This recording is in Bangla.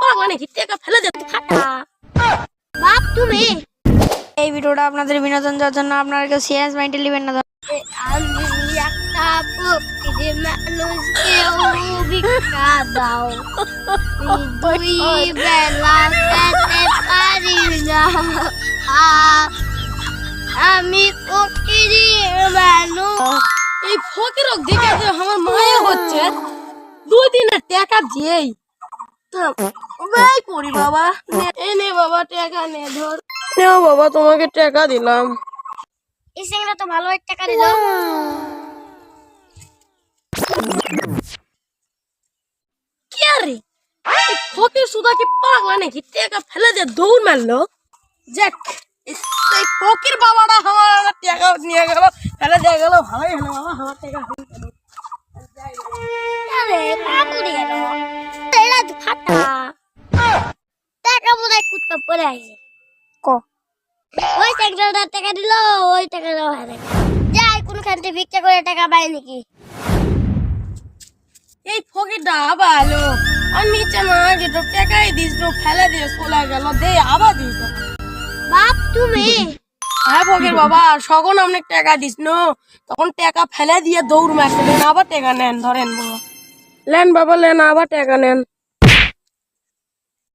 ফকির সুদা কি পাগলা নাকি টাকা ফেলে দে ফাটা। বাপ তুমি। এই ভিডিওটা আপনাদের বিনোদন দেওয়ার জন্য আপনারা কেউ সিরিয়াস মাইন্ডে নেবেন না আমি একটা ফকির মানুষকে ভিক্ষা দাও। দুই বেলা খেতে পারি না। আমি মানুষ। এই ফকির দেখে আমার মায়ে হচ্ছে দুই দিনের টাকা দিয়েই ভাই করি বাবা। নে- নে বাবা টাকা নে ধর। নেও বাবা তোমাকে টাকা দিলাম। এই সিংড়া তো ভালো টাকা দিল। কি আরে ফকির সুদা কি পাগলা নাকি? টাকা ফেলে দিয়ে দৌড় মারলো? যাক এই ফকির বাবাটা আমার আমার টাকা নিয়ে গেল ফেলে দিয়ে গেল। ভালোই হলো বাবা আমার টাকা। আরে গেল তো ফাটা টাকা বোধহয় কুত্তা পরে আছে। ক? ওই ট্যাংরাটা টাকা দিল ওই টাকাটা হয় না যাই কোনখান থেকে ভিক্ষা করে টাকা পাই নাকি? এই ফকিরটা আবার আলো আর নিচে না যেটা টাকাই দিস ফেলে দিয়ে চলে গেল। দে আবার দিস বাপ তুমি? হ্যাঁ ফকির বাবা সখন আপনি টাকা দিস নো? তখন টাকা ফেলে দিয়ে দৌড় মারছিলেন আবার টাকা নেন ধরেন বাবা লেন বাবা লেন আবার টাকা নেন।